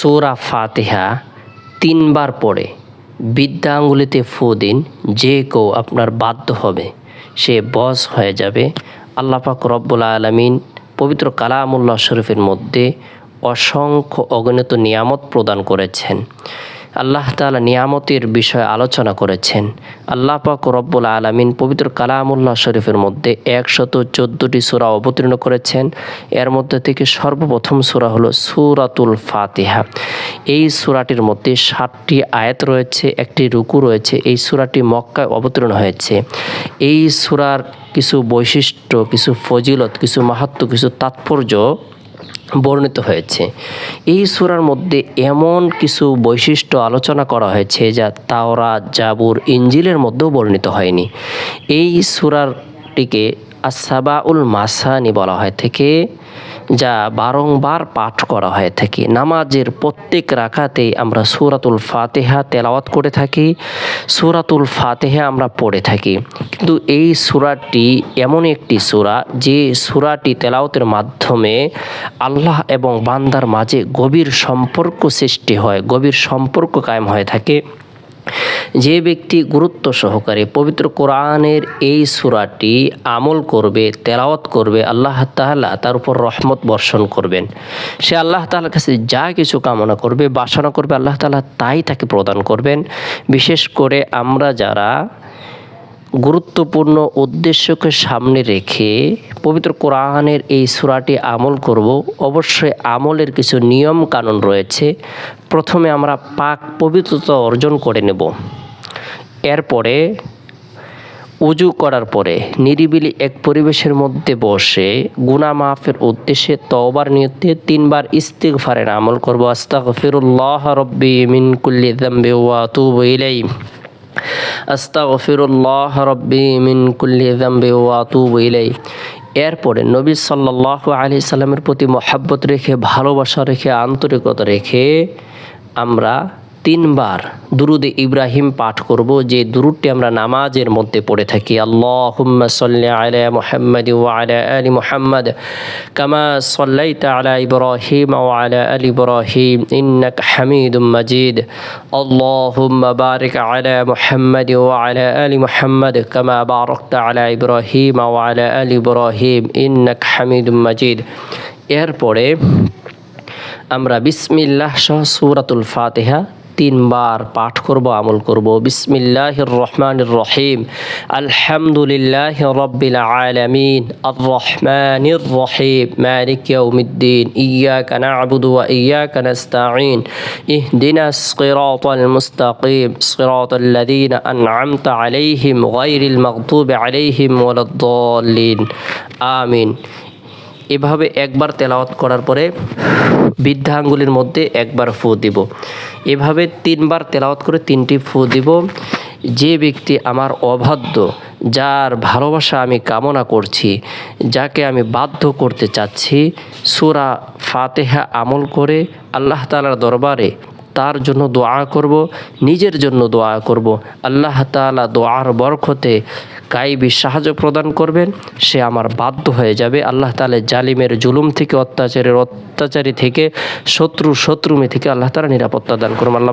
সূরা ফাতেহা তিনবার পড়ে। বিদ্যা আঙ্গুলিতে ফু দিন, যে কেউ আপনার বাধ্য হবে, সে বস হয়ে যাবে। আল্লাপাক রব্বুল আলমিন পবিত্র কালামুল্লাহ শরীফের মধ্যে অসংখ্য অগণিত নিয়ামত প্রদান করেছেন। আল্লাহ তাআলা নিয়ামতের বিষয়ে আলোচনা করেছেন। আল্লাহ পাক রব্বুল আলমিন পবিত্র কালামুল্লাহ শরীফের মধ্যে একশত চোদ্দোটি সূরা অবতীর্ণ করেছেন। এর মধ্যে থেকে সর্বপ্রথম সূরা হলো সূরাতুল ফাতিহা। এই সূরাটির মধ্যে ষাটটি আয়াত রয়েছে, একটি রুকু রয়েছে, এই সূরাটি মক্কায় অবতীর্ণ হয়েছে। এই সূরার কিছু বৈশিষ্ট্য, কিছু ফজিলত, কিছু মাহাত্ম কিছু তাৎপর্য বর্ণিত হয়েছে। এই সুরার মধ্যে এমন কিছু বৈশিষ্ট্য আলোচনা করা হয়েছে যা তাওরা জাবুর ইঞ্জিলের মধ্যেও বর্ণিত হয়নি। এই আসাবাউল মাসানি বলা হয় থেকে, যা বারংবার পাঠ করা হয়ে থাকে। নামাজের প্রত্যেক রাখাতেই আমরা সুরাতুল ফাতেহা তেলাওয়াত করে থাকি, সুরাতুল ফাতেহা আমরা পড়ে থাকি। কিন্তু এই সূরাটি এমন একটি সূরা, যে সূরাটি তেলাওয়াতের মাধ্যমে আল্লাহ এবং বান্দার মাঝে গভীর সম্পর্ক সৃষ্টি হয়, গভীর সম্পর্ক কায়েম হয়ে থাকে। যে ব্যক্তি গুরুত্ব সহকারে পবিত্র কোরআনের এই সূরাটি আমল করবে, তেলাওয়াত করবে, আল্লাহ তাআলা তার উপর রহমত বর্ষণ করবেন। সে আল্লাহ তাআলার কাছে যা কিছু কামনা করবে, বাসনা করবে, আল্লাহ তাআলা তাই তাকে প্রদান করবেন। বিশেষ করে আমরা যারা গুরুত্বপূর্ণ উদ্দেশ্যকে সামনে রেখে পবিত্র কোরআনের এই সূরাটি আমল করব, অবশ্যই আমলের কিছু নিয়ম কানুন রয়েছে। প্রথমে আমরা পাক পবিত্রতা অর্জন করে নেব। এরপরে উজু করার পরে নিরিবিলি এক পরিবেশের মধ্যে বসে গুনা মাফের উদ্দেশ্যে তওবার নিয়তে তিনবার ইস্তিগফারের আমল করব। আস্তাগফিরুল্লাহ রব্বি মিন কুল্লি যামবি ওয়া আতুবু ইলাইহি। আস্তাগফিরুল্লাহ রব্বি মিন কুল্লি যামবি ওয়া আতুবু ইলাইহি। এরপরে নবী সাল্লাল্লাহু আলাইহি সাল্লামের প্রতি মহাব্বত রেখে, ভালোবাসা রেখে, আন্তরিকতা রেখে আমরা তিনবার দুরুদে ইব্রাহিম পাঠ করব যে দুরুদটি আমরা নামাজের মধ্যে পড়ে থাকি। আল্লাহুম্মা সাল্লি আলা মুহাম্মাদ ওয়া আলা আলি মুহাম্মাদ কামা সাল্লাইতা আলা ইব্রাহিম ওয়া আলা আলি ইব্রাহিম ইন্নাকা হামিদুম মাজিদ। আল্লাহুম্মা বারিক আলা মুহাম্মাদ ওয়া আলা আলি মুহাম্মাদ কামা বারাকতা আলা ইব্রাহিম ওয়া আলা আলি ইব্রাহিম ইন্নাকা হামিদুম মাজিদ। এরপরে আমরা বিসমিল্লাহ সহ সূরাতুল ফাতিহা তিনবার পাঠ করব আমল করব বিসমিল্লাহির রহমানির রহিম আলহামদুলিল্লাহ রব্বিল আলামিন আর রহমানির রহিম মালিক ইয়াউমিদ্দিন ইয়াকা না'বুদু ওয়া ইয়াকা নাস্তাঈন ইহদিনাস সিরাতাল মুস্তাকিম সিরাতাল লাযীনা আন'আমতা আলাইহিম গায়রিল মাগদুবি আলাইহিম ওয়ালাদ-দাল্লিন আমিন এভাবে একবার তেলাওয়াত করার পরে বৃদ্ধা আঙ্গুলির মধ্যে একবার ফু দিব। এভাবে তিনবার তেলাওয়াত করে তিনটি ফু দিব। যে ব্যক্তি আমার অবাধ্য, যার ভালোবাসা আমি কামনা করছি, যাকে আমি বাধ্য করতে চাচ্ছি, সুরা ফাতেহা আমল করে আল্লাহ তালার দরবারে তার জন্য দোয়া করব, নিজের জন্য দোয়া করব। আল্লাহ তালা দোয়ার বরখতে গাইবি সাহায্য প্রদান করবেন, সে আমার বাধ্য হয়ে যাবে। আল্লাহ তালে জালিমের জুলুম থেকে, অত্যাচারের অত্যাচারী থেকে, শত্রু শত্রুমি থেকে আল্লাহ তালা নিরাপত্তা দান করুন। আল্লাহ